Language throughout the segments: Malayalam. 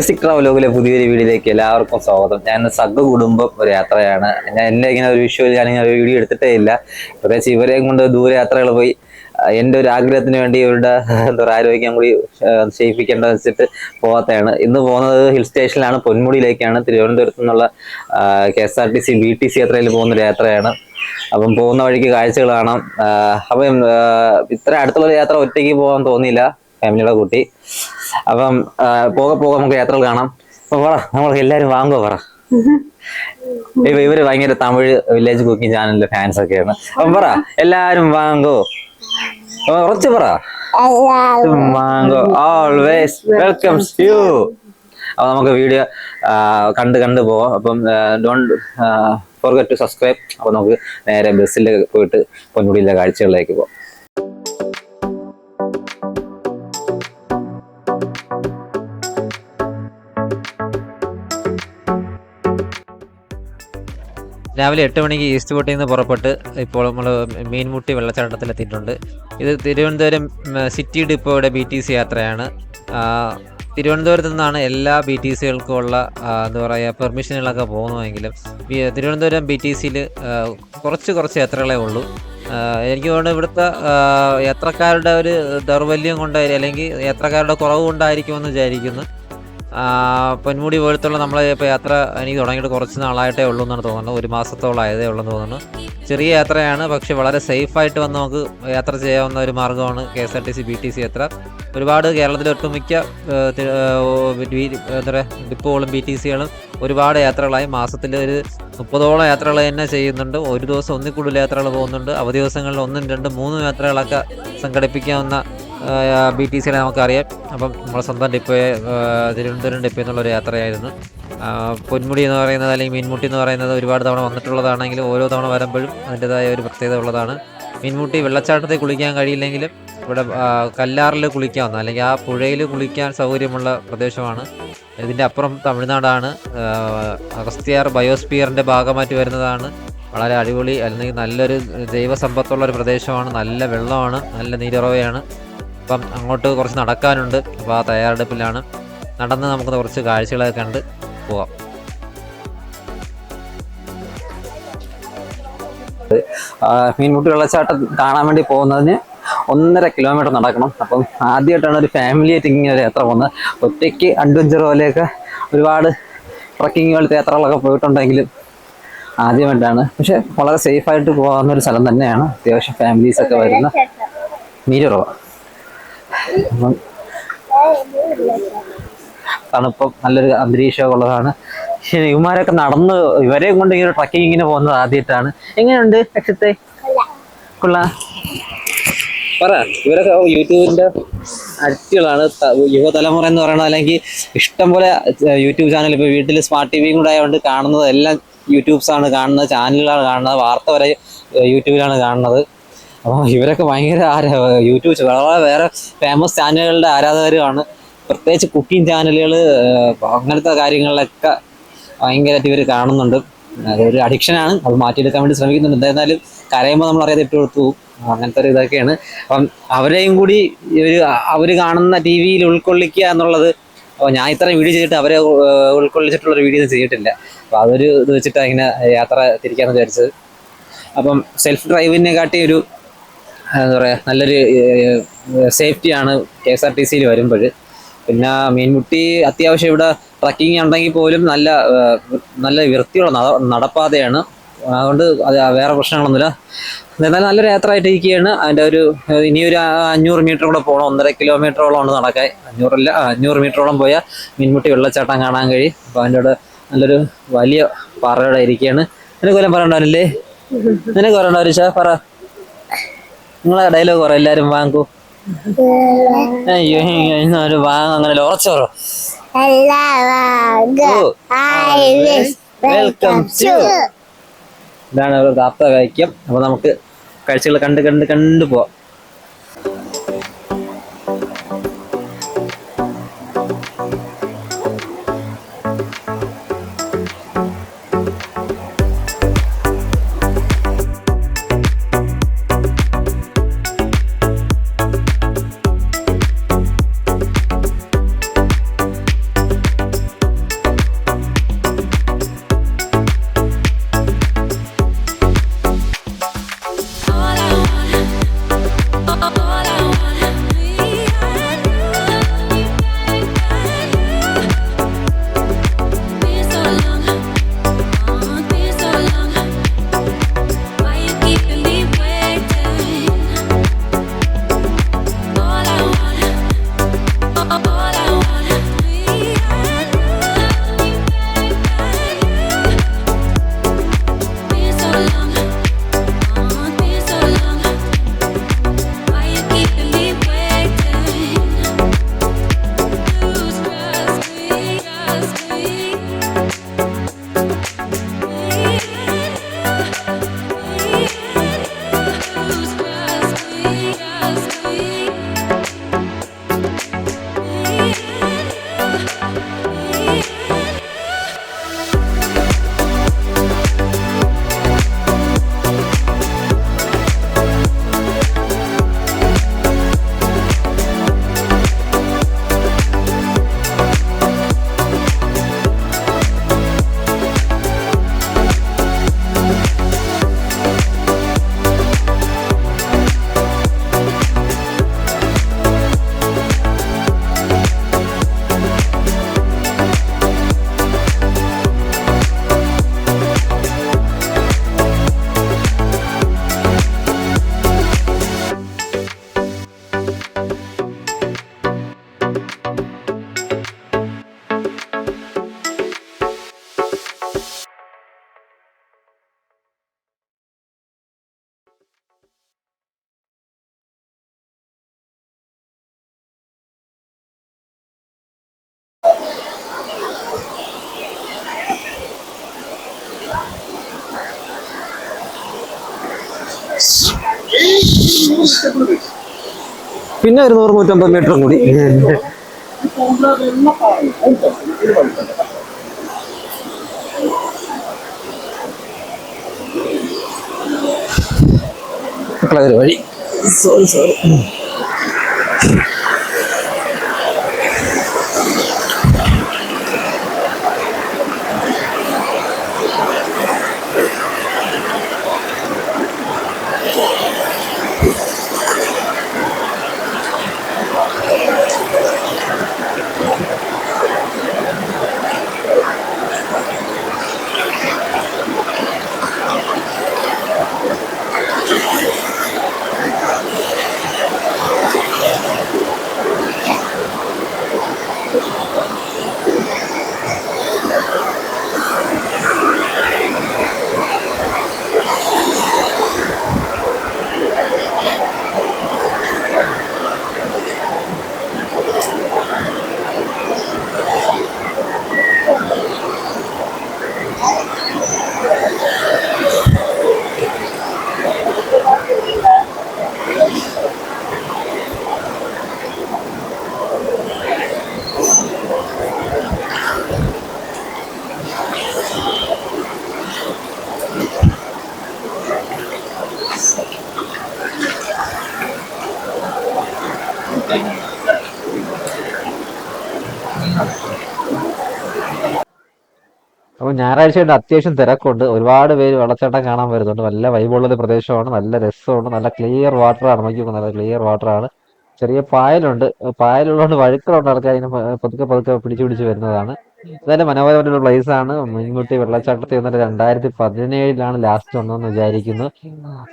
റിയലിസ്റ്റിക് ട്രാവലോഗിലെ പുതിയൊരു വീഡിയോയിലേക്ക് എല്ലാവർക്കും സ്വാഗതം. ഞാൻ സഗ് കുടുംബം ഒരു യാത്രയാണ്. ഞാൻ എന്നെ ഇങ്ങനെ ഒരു വിഷ്വൽ ഞാനിങ്ങനെ ഒരു വീഡിയോ എടുത്തിട്ടേ ഇല്ല. പ്രത്യേകിച്ച് ഇവരെയും കൊണ്ട് ദൂരയാത്രകൾ പോയി. എന്റെ ഒരു ആഗ്രഹത്തിന് വേണ്ടി ഇവരുടെ എന്താ പറയുക ആരോഗ്യം കൂടി ചെയ്യിപ്പിക്കേണ്ടത് വെച്ചിട്ട് പോകാത്തതാണ് ഇന്ന് പോകുന്നത് ഹിൽ സ്റ്റേഷനിലാണ് പൊന്മുടിയിലേക്കാണ്. തിരുവനന്തപുരത്ത് നിന്നുള്ള K S R T C B T C യാത്രയിൽ പോകുന്നൊരു യാത്രയാണ്. അപ്പം പോകുന്ന വഴിക്ക് കാഴ്ചകൾ കാണാം. അപ്പം ഇത്ര അടുത്തുള്ള യാത്ര ഒറ്റയ്ക്ക് പോകാൻ തോന്നിയില്ല. ഫാമിലിയുടെ കൂട്ടി. അപ്പം പോകെ പോകെ നമുക്ക് യാത്രകൾ കാണാം. അപ്പൊ പറ നമ്മൾ എല്ലാരും വാങ്ങുക പറ. ഇവ ഇവർ ഭയങ്കര തമിഴ് വില്ലേജ് കുക്കിംഗ് ചാനലിലെ ഫാൻസ് ഒക്കെയാണ്. അപ്പം പറ എല്ലാരും വാങ്ങോ ഉറച്ചു പറ. വാങ്ങോ ഓൾവേസ് വെൽക്കംസ് യു അപ്പൊ നമുക്ക് വീഡിയോ കണ്ട് കണ്ട് പോവാം. അപ്പം ഡോണ്ട് ഫോർഗറ്റ് ടു സബ്സ്ക്രൈബ് അപ്പൊ നമുക്ക് നേരെ ബസ്സിൽ പോയിട്ട് പൊന്നുടിയിലെ കാഴ്ചകളിലേക്ക് പോവാം. രാവിലെ എട്ട് മണിക്ക് ഈസ്റ്റ് ബോട്ടിൽ നിന്ന് പുറപ്പെട്ട് ഇപ്പോൾ നമ്മൾ മീൻമുട്ടി വെള്ളച്ചാട്ടത്തിലെത്തിയിട്ടുണ്ട്. ഇത് തിരുവനന്തപുരം സിറ്റി ഡിപ്പോയുടെ ബി ടി സി യാത്രയാണ്. തിരുവനന്തപുരത്ത് നിന്നാണ് എല്ലാ ബി ടി സികൾക്കും ഉള്ള എന്താ പറയുക പെർമിഷനുകളൊക്കെ പോകുന്നതെങ്കിലും തിരുവനന്തപുരം ബി ടി സിയിൽ കുറച്ച് കുറച്ച് യാത്രകളേ ഉള്ളൂ. എനിക്ക് തോന്നുന്നു ഇവിടുത്തെ യാത്രക്കാരുടെ ഒരു ദൗർബല്യം കൊണ്ടായിരിക്കും അല്ലെങ്കിൽ യാത്രക്കാരുടെ കുറവ് കൊണ്ടായിരിക്കുമെന്ന് വിചാരിക്കുന്നു. പൊന്മുടി പോലത്തുള്ള നമ്മളെ ഇപ്പോൾ യാത്ര എനിക്ക് തുടങ്ങിയിട്ട് കുറച്ച് നാളായിട്ടേ ഉള്ളൂ എന്നാണ് തോന്നുന്നത്. ഒരു മാസത്തോളം ആയതേ ഉള്ളൂ എന്ന് തോന്നുന്നു. ചെറിയ യാത്രയാണ് പക്ഷേ വളരെ സേഫായിട്ട് വന്ന് നമുക്ക് യാത്ര ചെയ്യാവുന്ന ഒരു മാർഗമാണ് K S R T C B T C യാത്ര. ഒരുപാട് കേരളത്തിലെ ഒട്ടുമിക്ക എന്താ പറയുക ഡിപ്പോകളും ബി ടി സികളും ഒരുപാട് യാത്രകളായി. മാസത്തിൽ ഒരു മുപ്പതോളം യാത്രകൾ തന്നെ ചെയ്യുന്നുണ്ട്. ഒരു ദിവസം ഒന്നിൽ കൂടുതൽ യാത്രകൾ പോകുന്നുണ്ട്. അവധി ദിവസങ്ങളിൽ ഒന്നും രണ്ടും മൂന്നും യാത്രകളൊക്കെ സംഘടിപ്പിക്കാവുന്ന ബി ടി സിയിലെ നമുക്കറിയാം. അപ്പം നമ്മുടെ സ്വന്തം ഡിപ്പോയെ തിരുവനന്തപുരം ഡിപ്പോ എന്നുള്ളൊരു യാത്രയായിരുന്നു. പൊന്മുടി എന്ന് പറയുന്നത് അല്ലെങ്കിൽ മീൻമുട്ടി എന്ന് പറയുന്നത് ഒരുപാട് തവണ വന്നിട്ടുള്ളതാണെങ്കിലും ഓരോ തവണ വരുമ്പോഴും അതിന്റെതായ ഒരു പ്രത്യേകത ഉള്ളതാണ്. മീൻമുട്ടി വെള്ളച്ചാട്ടത്തിൽ കുളിക്കാൻ കഴിയില്ലെങ്കിലും ഇവിടെ കല്ലാറിൽ കുളിക്കാവുന്ന അല്ലെങ്കിൽ ആ പുഴയിൽ കുളിക്കാൻ സൗകര്യമുള്ള പ്രദേശമാണ്. ഇതിന്റെ അപ്പുറം തമിഴ്നാടാണ്. അഗസ്ത്യാർ ബയോസ്പിയറിന്റെ ഭാഗമായിട്ട് വരുന്നതാണ്. വളരെ അടിപൊളി അല്ലെങ്കിൽ നല്ലൊരു ജൈവ സമ്പത്തുള്ള ഒരു പ്രദേശമാണ്. നല്ല വെള്ളമാണ് നല്ല നീരുറവയാണ്. അപ്പം അങ്ങോട്ട് കുറച്ച് നടക്കാനുണ്ട്. അപ്പോൾ ആ തയ്യാറെടുപ്പിലാണ്. നടന്ന് നമുക്ക് കുറച്ച് കാഴ്ചകളൊക്കെ കണ്ട് പോവാം. മീൻമുട്ടി വെള്ളച്ചാട്ടം കാണാൻ വേണ്ടി പോകുന്നതിന് ഒന്നര കിലോമീറ്റർ നടക്കണം. അപ്പം ആദ്യമായിട്ടാണ് ഒരു ഫാമിലി ആയിട്ട് ഇങ്ങനെ ഒരു യാത്ര പോകുന്നത്. ഒറ്റയ്ക്ക് അഡ്വഞ്ചർ പോലെയൊക്കെ ഒരുപാട് ട്രക്കിങ്ങുകൾ യാത്രകളൊക്കെ പോയിട്ടുണ്ടെങ്കിലും ആദ്യമായിട്ടാണ്. പക്ഷെ വളരെ സേഫായിട്ട് പോകാവുന്ന ഒരു സ്ഥലം തന്നെയാണ് അത്യാവശ്യം ഫാമിലീസൊക്കെ വരുന്ന നീരുറവ തണുപ്പം നല്ലൊരു അന്തരീക്ഷമൊക്കെ ഉള്ളതാണ്. ഇവന്മാരൊക്കെ നടന്ന് ഇവരെയും കൊണ്ട് ഇങ്ങനെ ട്രക്കിംഗ് ഇങ്ങനെ പോകുന്നത് ആദ്യമായിട്ടാണ്. എങ്ങനെയുണ്ട് അക്ഷത്തെ കൊള്ള. പറ ഇവരൊക്കെ യൂട്യൂബിന്റെ അടികളാണ് യുവതലമുറ എന്ന് പറയുന്നത് അല്ലെങ്കിൽ ഇഷ്ടം പോലെ യൂട്യൂബ് ചാനൽ ഇപ്പൊ വീട്ടിൽ സ്മാർട്ട് ടി വിയും കൂടെ ആയതുകൊണ്ട് കാണുന്നത് എല്ലാം യൂട്യൂബ്സാണ് കാണുന്നത് ചാനലുകളാണ് കാണുന്നത് വാർത്ത വരെ യൂട്യൂബിലാണ് കാണുന്നത്. അപ്പോൾ ഇവരൊക്കെ ഭയങ്കര ആരാ യൂട്യൂബ് വളരെ വേറെ ഫേമസ് ചാനലുകളുടെ ആരാധകരുമാണ്. പ്രത്യേകിച്ച് കുക്കിംഗ് ചാനലുകൾ അങ്ങനത്തെ കാര്യങ്ങളിലൊക്കെ ഭയങ്കരമായിട്ട് ഇവർ കാണുന്നുണ്ട്. അതൊരു അഡിക്ഷനാണ് അത് മാറ്റിയെടുക്കാൻ വേണ്ടി ശ്രമിക്കുന്നുണ്ട്. എന്തായാലും കരയുമ്പോൾ നമ്മൾ അറിയാതെ ഇട്ട് കൊടുത്തു. അങ്ങനത്തെ ഒരു ഇതൊക്കെയാണ്. അപ്പം അവരെയും കൂടി ഇവർ അവർ കാണുന്ന ടി വിയിൽ ഉൾക്കൊള്ളിക്കുക എന്നുള്ളത് അപ്പോൾ ഞാൻ ഇത്രയും വീഡിയോ ചെയ്തിട്ട് അവരെ ഉൾക്കൊള്ളിച്ചിട്ടുള്ള ഒരു വീഡിയോ ചെയ്തിട്ടില്ല. അപ്പോൾ അതൊരു ഇത് വെച്ചിട്ടാണ് ഇങ്ങനെ യാത്ര തിരിക്കാമെന്ന് വിചാരിച്ചത്. അപ്പം സെൽഫ് ഡ്രൈവിനെ കാട്ടി ഒരു എന്താ പറയുക നല്ലൊരു സേഫ്റ്റിയാണ് കെ എസ് ആർ ടി സിയിൽ വരുമ്പോൾ. പിന്നെ മീൻമുട്ടി അത്യാവശ്യം ഇവിടെ ട്രക്കിംഗ് ഉണ്ടെങ്കിൽ പോലും നല്ല നല്ല വൃത്തിയുള്ള നടപ്പാതയാണ്. അതുകൊണ്ട് അത് വേറെ പ്രശ്നങ്ങളൊന്നുമില്ല. എന്നാലും നല്ലൊരു യാത്ര ആയിട്ട് ഇരിക്കുകയാണ് അതിന്റെ ഒരു ഇനിയൊരു അഞ്ഞൂറ് മീറ്റർ കൂടെ പോകണം. ഒന്നര കിലോമീറ്ററോളം ഉണ്ട് നടക്കാൻ. അഞ്ഞൂറില്ല അഞ്ഞൂറ് മീറ്ററോളം പോയാൽ മീൻമുട്ടി വെള്ളച്ചാട്ടം കാണാൻ കഴിയും. അപ്പോൾ അതിന്റെ അവിടെ നല്ലൊരു വലിയ പാറയുടെ ഇരിക്കുകയാണ്. നിനക്ക് വല്ലതും പറയണ്ടാവില്ലേ നിനക്ക് പറയണ്ട ഒരു പറ. നിങ്ങളെ ഡയലോഗ് പറ എല്ലാരും വാങ്ങൂ. അയ്യോ ഒരു വാങ്ങ അങ്ങനെ ഉറച്ചോറോ? Welcome to. ഇതാണ് ഒരു താത്ത കഴിക്കും അപ്പൊ നമുക്ക് കാഴ്ചകൾ കണ്ട് കണ്ട് കണ്ടു പോവാം. പിന്നെ ഒരു നൂറ് നൂറ്റമ്പത് മീറ്റർ കൂടി. വഴി. സോറി സോറി അപ്പോൾ ഞായറാഴ്ചയായിട്ട് അത്യാവശ്യം തിരക്കുണ്ട്. ഒരുപാട് പേര് വെള്ളച്ചാട്ടം കാണാൻ വരുന്നുണ്ട്. നല്ല വൈബുള്ളൊരു പ്രദേശമാണ്. നല്ല രസമുണ്ട്. നല്ല ക്ലിയർ വാട്ടറാണ് നോക്കി നല്ല ക്ലിയർ വാട്ടറാണ് ചെറിയ പായലുണ്ട്. പായലുള്ളതുകൊണ്ട് വഴുക്കളുണ്ട് ആൾക്കാർ ഇങ്ങനെ പതുക്കെ പതുക്കെ പിടിച്ചു പിടിച്ച് വരുന്നതാണ്. എന്തായാലും മനോഹരമായിട്ടുള്ള പ്ലേസ് ആണ്. മീൻമുട്ടി വെള്ളച്ചാട്ടത്തിൽ വന്നിട്ട് രണ്ടായിരത്തി പതിനേഴിലാണ് ലാസ്റ്റ് വന്നതെന്ന് വിചാരിക്കുന്നു.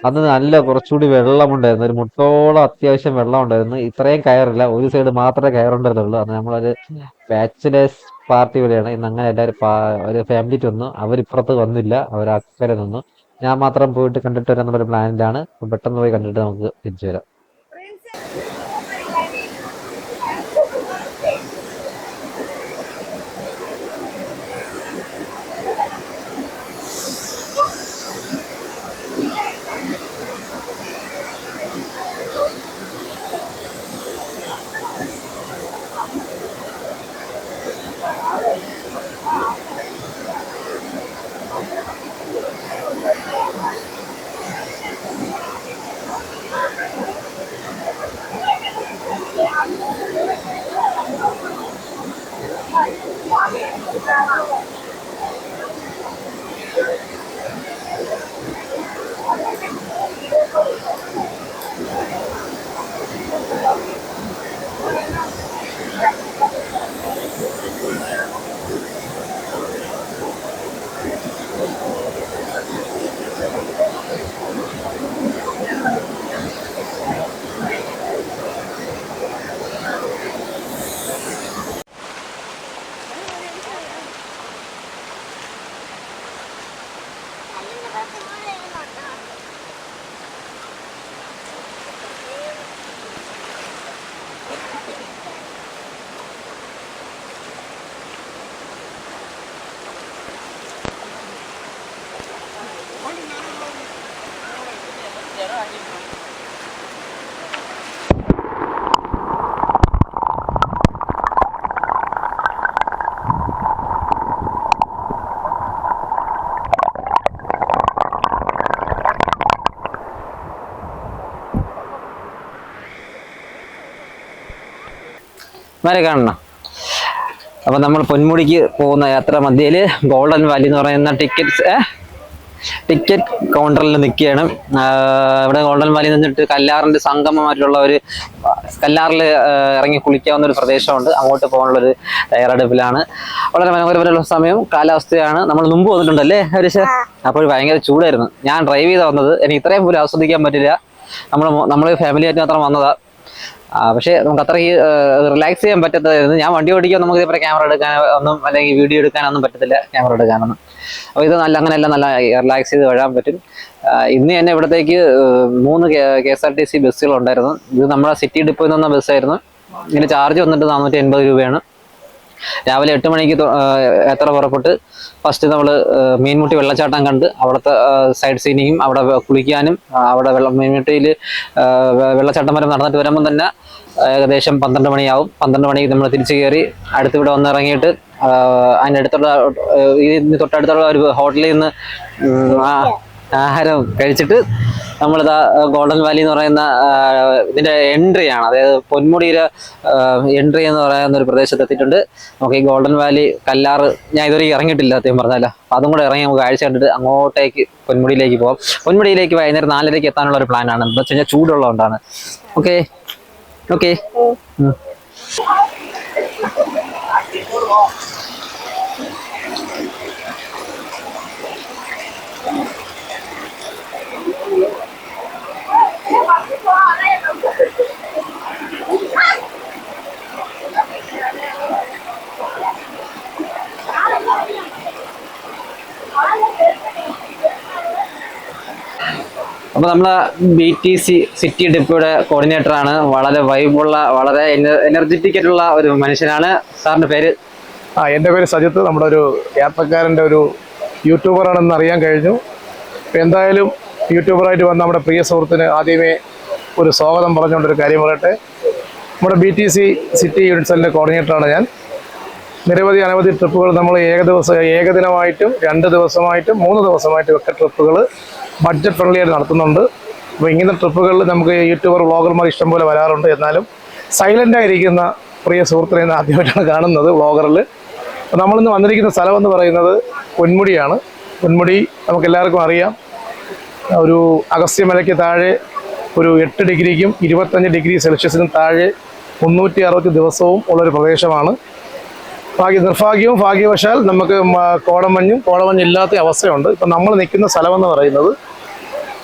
അന്ന് നല്ല കുറച്ചുകൂടി വെള്ളമുണ്ടായിരുന്നു. ഒരു മുട്ടോളം അത്യാവശ്യം വെള്ളം ഉണ്ടായിരുന്നു ഇത്രയും കയറില്ല. ഒരു സൈഡ് മാത്രമേ കയറുണ്ടായിരുന്നുള്ളൂ അന്ന് നമ്മളൊരു ബാച്ചിലേഴ്സ് പാർട്ടി പോലെയാണ്. ഇന്ന് അങ്ങനെ എല്ലാവരും ഒരു ഫാമിലി വന്നു. അവരിപ്പുറത്ത് വന്നില്ല. അവർ അക്കരെ നിന്നു. ഞാൻ മാത്രം പോയിട്ട് കണ്ടിട്ട് വരാമെന്നുള്ളൊരു പ്ലാനിലാണ് പെട്ടെന്ന് പോയി കണ്ടിട്ട് നമുക്ക് തിരിച്ചു വരാം. വരെ കാണണം. അപ്പൊ നമ്മൾ പൊന്മുടിക്ക് പോകുന്ന യാത്ര മധ്യയിൽ ഗോൾഡൻ വാലി എന്ന് പറയുന്ന ടിക്കറ്റ് ടിക്കറ്റ് കൗണ്ടറിൽ നിൽക്കുകയാണ്. ഇവിടെ ഗോൾഡൻ വാലി നിന്നിട്ട് കല്ലാറിന്റെ സംഗമമായിട്ടുള്ള ഒരു കല്ലാറിൽ ഇറങ്ങി കുളിക്കാവുന്ന ഒരു പ്രദേശമുണ്ട്. അങ്ങോട്ട് പോകാനുള്ള ഒരു തയ്യാറെടുപ്പിലാണ്. വളരെ മനോഹരമായിട്ടുള്ള സമയം കാലാവസ്ഥയാണ്. നമ്മൾ മുമ്പ് വന്നിട്ടുണ്ടല്ലേ ഹരീഷ്? അപ്പോൾ ഭയങ്കര ചൂടായിരുന്നു. ഞാൻ ഡ്രൈവ് ചെയ്ത് വന്നത്. എനിക്ക് ഇത്രയും പോലും ആസ്വദിക്കാൻ പറ്റില്ല. നമ്മൾ നമ്മൾ ഫാമിലി ആയിട്ട് മാത്രം വന്നതാ. ആ, പക്ഷേ നമുക്ക് അത്രയ്ക്ക് റിലാക്സ് ചെയ്യാൻ പറ്റത്തായിരുന്നു ഞാൻ വണ്ടി ഓടിക്കാൻ നമുക്ക് ഇതേപോലെ ക്യാമറ എടുക്കാൻ ഒന്നും അല്ലെങ്കിൽ വീഡിയോ എടുക്കാനൊന്നും പറ്റത്തില്ല ക്യാമറ എടുക്കാനൊന്നും. അപ്പോൾ ഇത് നല്ല അങ്ങനെയല്ല നല്ല റിലാക്സ് ചെയ്ത് വരാൻ പറ്റും. ഇന്ന് തന്നെ ഇവിടത്തേക്ക് മൂന്ന് K S R T C ബസ്സുകളുണ്ടായിരുന്നു. ഇത് നമ്മുടെ സിറ്റി ഡിപ്പോയിൽ നിന്ന ബസ്സായിരുന്നു. ഇതിന് ചാർജ് വന്നിട്ട് നാനൂറ്റി എൺപത് രൂപയാണ്. രാവിലെ എട്ട് മണിക്ക് എത്ര പുറപ്പെട്ട് ഫസ്റ്റ് നമ്മൾ മീൻമുട്ടി വെള്ളച്ചാട്ടം കണ്ട് അവിടുത്തെ സൈഡ് സീനിങ്ങും അവിടെ കുളിക്കാനും അവിടെ വെള്ളം മീൻമുട്ടിയിൽ വെള്ളച്ചാട്ടം വരെ നടന്നിട്ട് വരുമ്പോൾ തന്നെ ഏകദേശം പന്ത്രണ്ട് മണിയാവും. പന്ത്രണ്ട് മണിക്ക് നമ്മൾ തിരിച്ചു കയറി അടുത്തിവിടെ വന്ന് ഇറങ്ങിയിട്ട് ആ, അതിന്റെ അടുത്തുള്ള ഈ തൊട്ടടുത്തുള്ള ഒരു ഹോട്ടലിൽ നിന്ന് ആഹാരം കഴിച്ചിട്ട് നമ്മൾ ഗോൾഡൻ വാലി എന്ന് പറയുന്ന ഇതിന്റെ എൻട്രി ആണ്. അതായത് പൊന്മുടിയിലെ എൻട്രി എന്ന് പറയുന്ന ഒരു പ്രദേശത്ത് എത്തിയിട്ടുണ്ട്. നമുക്ക് ഈ ഗോൾഡൻ വാലി കല്ലാറ് ഞാൻ ഇതുവരെ ഇറങ്ങിയിട്ടില്ല സത്യം പറഞ്ഞാലോ അപ്പൊ അതും കൂടെ ഇറങ്ങി നമുക്ക് കാഴ്ച കണ്ടിട്ട് അങ്ങോട്ടേക്ക് പൊന്മുടിയിലേക്ക് പോകാം പൊന്മുടിയിലേക്ക് വൈകുന്നേരം നാലരയ്ക്ക് എത്താനുള്ള ഒരു പ്ലാനാണ് എന്താ വെച്ച് കഴിഞ്ഞാൽ ചൂടുള്ളതുകൊണ്ടാണ്. ഓക്കെ ഓക്കെ അപ്പൊ നമ്മളെ ബി ടി സി സിറ്റി ഡിപ്പോയുടെ കോർഡിനേറ്റർ ആണ് വളരെ വൈബുള്ള വളരെ എനർജറ്റിക് ആയിട്ടുള്ള ഒരു മനുഷ്യനാണ്. സാറിന്റെ പേര്? ആ എന്റെ പേര് സജിത്ത്. നമ്മുടെ ഒരു യാത്രക്കാരന്റെ ഒരു യൂട്യൂബറാണെന്ന് അറിയാൻ കഴിഞ്ഞു. എന്തായാലും യൂട്യൂബറായിട്ട് വന്ന നമ്മുടെ പ്രിയ സുഹൃത്തിന് ആദ്യമേ ഒരു സ്വാഗതം പറഞ്ഞുകൊണ്ട് ഒരു കാര്യം പറയട്ടെ? നമ്മുടെ B T C city unit സെല്ലിന്റെ കോർഡിനേറ്ററാണ് ഞാൻ. നിരവധി അനവധി ട്രിപ്പുകൾ നമ്മൾ ഏക ദിവസം ഏകദിനമായിട്ടും രണ്ട് ദിവസമായിട്ടും മൂന്ന് ദിവസമായിട്ടും ഒക്കെ ട്രിപ്പുകൾ ബഡ്ജറ്റ് ഫ്രണ്ട്ലി ആയിട്ട് നടത്തുന്നുണ്ട്. അപ്പോൾ ഇങ്ങനെ ട്രിപ്പുകളിൽ നമുക്ക് യൂട്യൂബർ വ്ളോഗർമാർ ഇഷ്ടംപോലെ വരാറുണ്ട്. എന്നാലും സൈലന്റായിരിക്കുന്ന പ്രിയ സുഹൃത്തിനെ ഇന്ന് ആദ്യമായിട്ടാണ് കാണുന്നത് വ്ളോഗറിൽ. അപ്പോൾ നമ്മളിന്ന് വന്നിരിക്കുന്ന സ്ഥലം എന്ന് പറയുന്നത് പൊന്മുടിയാണ്. പൊന്മുടി നമുക്കെല്ലാവർക്കും അറിയാം. ഒരു അഗസ്ത്യമലയ്ക്ക് താഴെ ഒരു എട്ട് ഡിഗ്രിക്കും ഇരുപത്തഞ്ച് ഡിഗ്രി സെൽഷ്യസിനും താഴെ മുന്നൂറ്റി അറുപത്തി ദിവസവും ഉള്ളൊരു പ്രദേശമാണ്. ഭാഗ്യ നിർഭാഗ്യവും ഭാഗ്യവശാൽ നമുക്ക് കോടമഞ്ഞും കോടമഞ്ഞില്ലാത്ത അവസ്ഥയുണ്ട്. ഇപ്പം നമ്മൾ നിൽക്കുന്ന സ്ഥലമെന്ന് പറയുന്നത്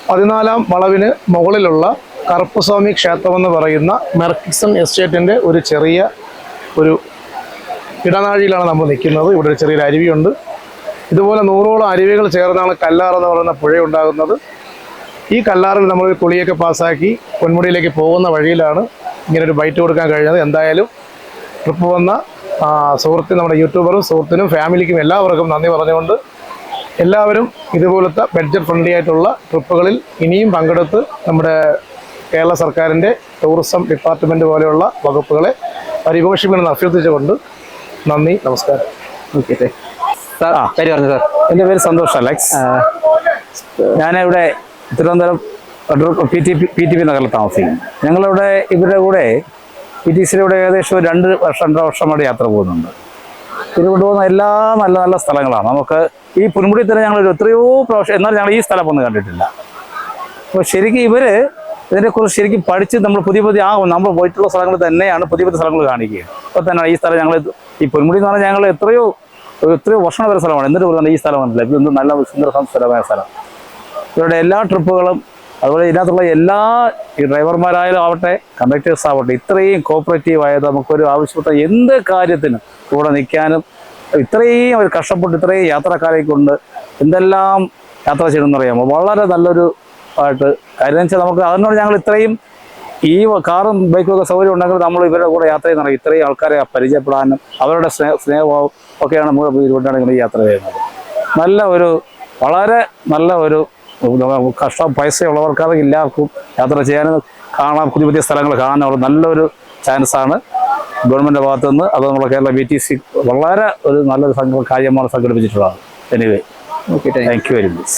പതിനാലാം വളവിന് മുകളിലുള്ള കറുപ്പസ്വാമി ക്ഷേത്രമെന്ന് പറയുന്ന മെർക്കിസം എസ്റ്റേറ്റിന്റെ ഒരു ചെറിയ ഒരു ഇടനാഴിയിലാണ് നമ്മൾ നിൽക്കുന്നത്. ഇവിടെ ഒരു ചെറിയൊരു അരുവിയുണ്ട്. ഇതുപോലെ നൂറോളം അരുവികൾ ചേർന്നാണ് കല്ലാർ എന്ന് പറയുന്ന പുഴ ഉണ്ടാകുന്നത് ഈ കല്ലാറിൽ നമ്മൾ കുളിയൊക്കെ പാസ്സാക്കി പൊന്മുടിയിലേക്ക് പോകുന്ന വഴിയിലാണ് ഇങ്ങനെ ഒരു ബൈറ്റ് കൊടുക്കാൻ കഴിഞ്ഞത്. എന്തായാലും ട്രിപ്പ് വന്ന സുഹൃത്തിന് നമ്മുടെ യൂട്യൂബറും സുഹൃത്തിനും ഫാമിലിക്കും എല്ലാവർക്കും നന്ദി പറഞ്ഞുകൊണ്ട് എല്ലാവരും ഇതുപോലത്തെ ബഡ്ജറ്റ് ഫ്രണ്ട്ലി ആയിട്ടുള്ള ട്രിപ്പുകളിൽ ഇനിയും പങ്കെടുത്ത് നമ്മുടെ കേരള സർക്കാരിന്റെ ടൂറിസം ഡിപ്പാർട്ട്മെന്റ് പോലെയുള്ള വകുപ്പുകളെ പരിപോഷിപ്പിക്കണമെന്ന് അഭ്യർത്ഥിച്ചുകൊണ്ട് നന്ദി നമസ്കാരം. ഓക്കെ സാർ പേര് പറഞ്ഞു സാർ? എന്റെ പേര് സന്തോഷ് അലക്സ്. ഞാനിവിടെ Thiruvananthapuram P T P T P നഗറിൽ താമസിക്കുന്നു ഞങ്ങളിവിടെ ഇവരുടെ കൂടെ പി ടി സിയിലൂടെ ഏകദേശം ഒരു രണ്ട് വർഷം രണ്ടര വർഷമായിട്ട് യാത്ര പോകുന്നുണ്ട്. ഇത് കൊണ്ടുപോകുന്ന എല്ലാ നല്ല നല്ല സ്ഥലങ്ങളാണ്. നമുക്ക് ഈ പുൻമുടി തന്നെ ഞങ്ങൾ എത്രയോ പ്രാവശ്യം എന്നാലും ഞങ്ങൾ ഈ സ്ഥലം ഒന്നും കണ്ടിട്ടില്ല. അപ്പോൾ ശരിക്കും ഇവർ ഇതിനെക്കുറിച്ച് ശരിക്കും പഠിച്ച് നമ്മൾ പുതിയ പുതിയ ആ നമ്മൾ പോയിട്ടുള്ള സ്ഥലങ്ങൾ തന്നെയാണ് പുതിയ പുതിയ സ്ഥലങ്ങൾ കാണിക്കുക. അപ്പോൾ തന്നെ ഈ സ്ഥലം ഞങ്ങൾ ഈ പൊന്മുടി എന്ന് പറഞ്ഞാൽ ഞങ്ങൾ എത്രയോ എത്രയോ വർഷം വരെ സ്ഥലമാണ്. എന്നിട്ട് പറഞ്ഞാൽ ഈ സ്ഥലം കണ്ടില്ല ഇത് നല്ല സുന്ദര സ്ഥലമായ സ്ഥലം. ഇവരുടെ എല്ലാ ട്രിപ്പുകളും അതുപോലെ ഇതിനകത്തുള്ള എല്ലാ ഈ ഡ്രൈവർമാരായാലും ആവട്ടെ കണ്ടക്ടേഴ്സ് ആവട്ടെ ഇത്രയും കോപ്പറേറ്റീവ് ആയത് നമുക്കൊരു ആവശ്യപ്പെട്ട എന്ത് കാര്യത്തിനും കൂടെ നിൽക്കാനും ഇത്രയും ഒരു കഷ്ടപ്പെട്ട് ഇത്രയും യാത്രക്കാരെ കൊണ്ട് എന്തെല്ലാം യാത്ര ചെയ്യണമെന്ന് അറിയാമോ? വളരെ നല്ലൊരു ആയിട്ട് കാര്യം. വെച്ചാൽ നമുക്ക് അതിനോട് ഞങ്ങൾ ഇത്രയും ഈ കാറും ബൈക്കും ഒക്കെ സൗകര്യം ഉണ്ടെങ്കിൽ നമ്മൾ ഇവരുടെ കൂടെ യാത്ര ചെയ്യുന്ന ഇത്രയും ആൾക്കാരെ പരിചയപ്പെടാനും അവരുടെ സ്നേഹ സ്നേഹഭാവം ഒക്കെയാണ് നമ്മൾ ഇതുകൊണ്ടാണ് ഇങ്ങനെ യാത്ര ചെയ്യുന്നത്. നല്ല ഒരു വളരെ നല്ല ഒരു കഷ്ടം പൈസയുള്ളവർക്കാണ് എല്ലാവർക്കും യാത്ര ചെയ്യാനും കാണാൻ പുതിയ പുതിയ സ്ഥലങ്ങൾ കാണാനുള്ള നല്ലൊരു ചാൻസാണ് ഗവൺമെന്റ് ഭാഗത്തു നിന്ന് അത് നമ്മുടെ കേരള ബി ടി സി വളരെ ഒരു നല്ലൊരു സംഘ കാര്യമാണ് സംഘടിപ്പിച്ചിട്ടുള്ളത്. Anyway okay thank you very much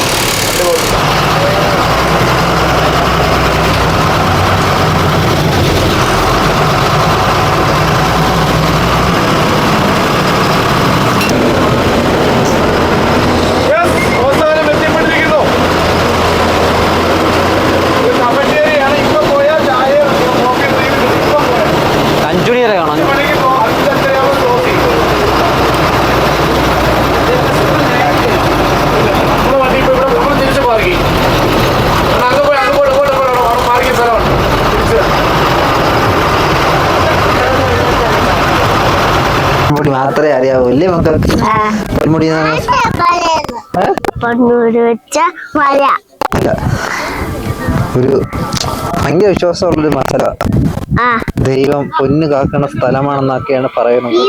അറിയാവൂ? ഇല്ലേ മക്കൾക്ക്? പൊന്മുടി വെച്ച മല ഒരു ഭയങ്കര വിശ്വാസമുള്ളൊരു മസല. ആ. ദൈവം പൊന്ന് കാക്കുന്ന സ്ഥലമാണെന്നൊക്കെയാണ് പറയുന്നത്.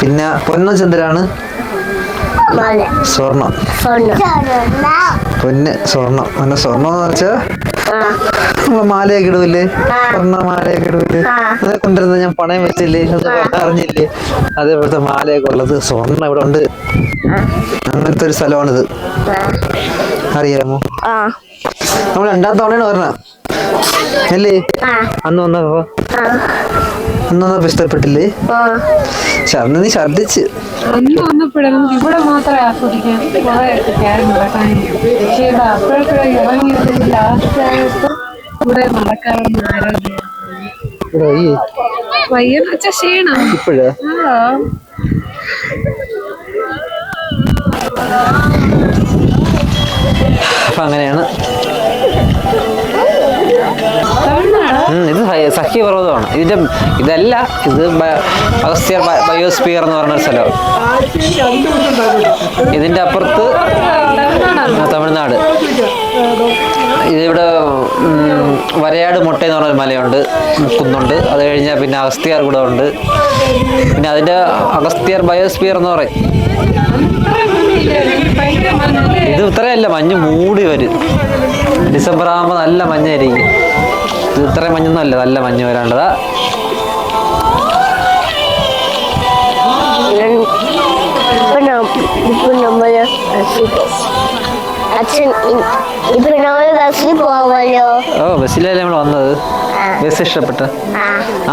പിന്നെ പൊന്നചന്ദ്രാണ് മല സ്വർണം. പൊന്നു സ്വർണം അങ്ങനെ സ്വർണം എന്ന് വെച്ചാൽ നമ്മൾ മാലയൊക്കെ ഇടൂല്ലേ? സ്വർണ മാലയൊക്കെ ഇടൂല്ലേ? ആ. കൊണ്ടിരുന്ന ഞാൻ പണയം വെച്ചില്ലേ? അത് അറിഞ്ഞില്ലേ? അതേപോലത്തെ മാലയൊക്കെ ഉള്ളത് സ്വർണം ഇവിടെ ഉണ്ട്. അങ്ങനത്തെ ഒരു സ്ഥലമാണിത്. അറിയാമോ? നമ്മൾ രണ്ടാം തവണയാണ് പറഞ്ഞ അല്ലേ? അന്ന് വന്നപ്പോ ഇഷ്ടപ്പെട്ടില്ലേ? പക്ഷെ അന്ന് നീ ഛർദിച്ച് ഇവിടെ മാത്രമേ ആസ്വദിക്കാൻ ഇവിടെ വയ്യെന്ന് വെച്ചാ ക്ഷീണം. ഇപ്പോഴാ? അപ്പൊ അങ്ങനെയാണ്. ഇത് ഇതിന്റെ ഇതല്ല ഇത് അഗസ്ത്യർ ബ- ബയോസ്ഫിയർ എന്ന് പറഞ്ഞ സ്ഥലമാണ് ഇതിന്റെ അപ്പുറത്ത് തമിഴ്നാട്. ഇതിവിടെ വരയാട് മുട്ട എന്ന് പറഞ്ഞൊരു മലയുണ്ട് കുന്നുണ്ട്. അത് കഴിഞ്ഞാൽ പിന്നെ അഗസ്ത്യർ കൂടെ ഉണ്ട് പിന്നെ അതിന്റെ അഗസ്ത്യർ ബയോസ്ഫിയർ എന്ന് പറയും. ഇത് ഇത്രയല്ല മഞ്ഞ് മൂടി വരും. ഡിസംബർ ആകുമ്പോൾ നല്ല മഞ്ഞായിരിക്കും. ഇത്രയും മഞ്ഞൊന്നും അല്ല നല്ല മഞ്ഞ് വരാനുള്ളതാ. ഓ ബസ്സിലല്ലേ നമ്മൾ വന്നത്? ബസ് ഇഷ്ടപ്പെട്ട?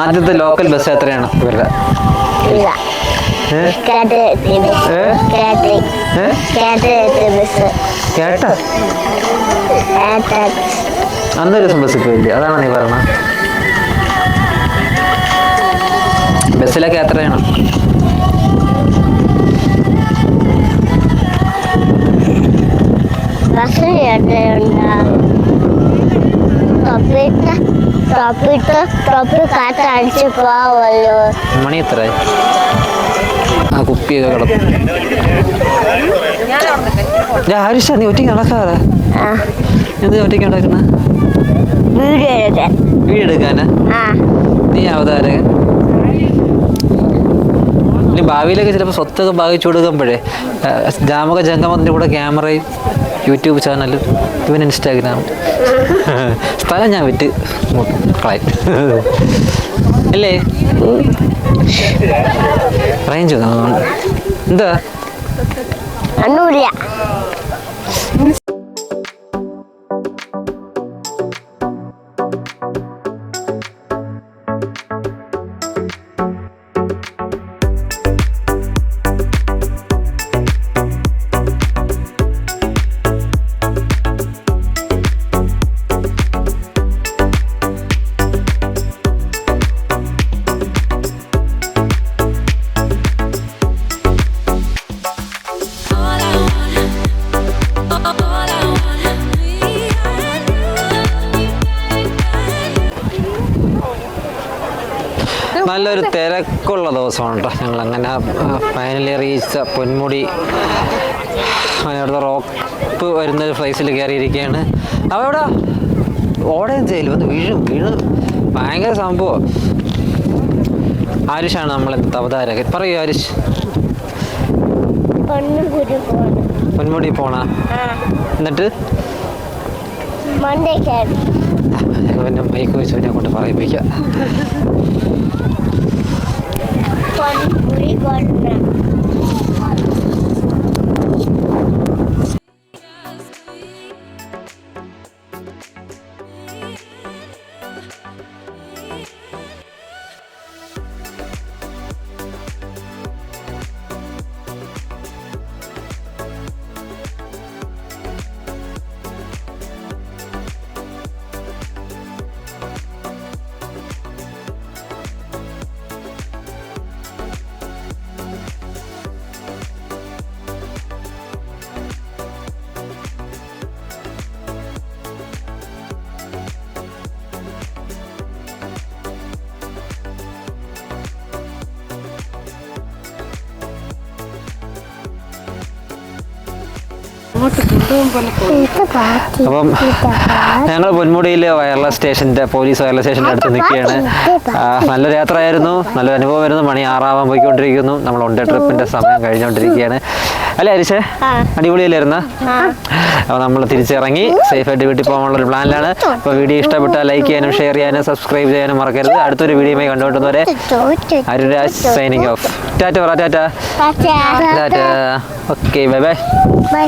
ആദ്യത്തെ ലോക്കൽ ബസ് യാത്രയാണ് ഇവരുടെ? കേട്ടാ അന്നൊരു ദിവസം ബസ്സിൽ പോയില്ലേ അതാണ് നീ പറഞ്ഞത്. ബസ്സിലൊക്കെ യാത്ര ചെയ്യണം. മണി എത്ര ആ കുപ്പിയൊക്കെ കിടക്കും ഞാൻ ഹരിഷ നീ ഒറ്റയ്ക്ക് നടക്കാതെ. ആ. എന്ത് ഒറ്റയ്ക്ക് നടക്കുന്ന? വീഡിയോ എടുക്കാൻ വീഡിയോ എടുക്കാനാ ആ. നീ അവതാരകൻ. ഇനി ഭാവിയിലൊക്കെ ചിലപ്പോൾ സ്വത്തൊക്കെ ഭാഗിച്ചു കൊടുക്കുമ്പോഴേ ജാമക ജംഗമത്തിന്റെ കൂടെ ക്യാമറയും യൂട്യൂബ് ചാനലും ഇവൻ ഇൻസ്റ്റാഗ്രാം. സ്ഥലം ഞാൻ വിറ്റ് കളയും അല്ലേ റേഞ്ച് എന്താ? ദിവസമാണ് കേട്ടോ ഞങ്ങൾ അങ്ങനെ ഫൈനലി അറിയിച്ച പൊന്മുടി അവിടുത്തെ റോപ്പ് വരുന്ന ഒരു ഫ്ലൈസിൽ കയറിയിരിക്കുകയാണ്. അപ്പോൾ എവിടെ? ഓടയും ചെയ്യില്ല വന്ന് വീഴും വീഴും. ഭയങ്കര സംഭവം. ആരിഷാണ് നമ്മളെ അവതാരകൻ പറയൂ ആരിഷ്. പൊന്മുടി പോണ. എന്നിട്ട്? മണ്ടേ പിന്നെ മൈക്ക് വെച്ച് കൊണ്ട് പറയിപ്പിക്കാം. குறிக்கொள்கிறேன் അപ്പം ഞങ്ങൾ പൊന്മുടിയിലെ വയർലെസ് സ്റ്റേഷന്റെ പോലീസ് വയർലെസ് സ്റ്റേഷന്റെ അടുത്ത് നിൽക്കുകയാണ്. നല്ലൊരു യാത്രയായിരുന്നു. നല്ലൊരു അനുഭവമായിരുന്നു മണി ആറാവാൻ പോയിക്കൊണ്ടിരിക്കുന്നു. നമ്മൾ ഉണ്ട് ട്രിപ്പിന്റെ ട്രിപ്പിന്റെ സമയം കഴിഞ്ഞുകൊണ്ടിരിക്കുകയാണ് അല്ലേ അരിശേ? അടിപൊളിയല്ലായിരുന്ന അപ്പോൾ നമ്മൾ തിരിച്ചിറങ്ങി. സേഫായിട്ട് വീട്ടിൽ പോകാനുള്ള ഒരു പ്ലാനിലാണ് അപ്പോൾ വീഡിയോ ഇഷ്ടപ്പെട്ടാൽ ലൈക്ക് ചെയ്യാനും ഷെയർ ചെയ്യാനും സബ്സ്ക്രൈബ് ചെയ്യാനും മറക്കരുത്. അടുത്തൊരു വീഡിയോയുമായി കണ്ടുകൊണ്ടുവരെ അരുരാജ് സൈനിങ് ഓഫ് ടാറ്റ പറ tata tata okay bye bye bye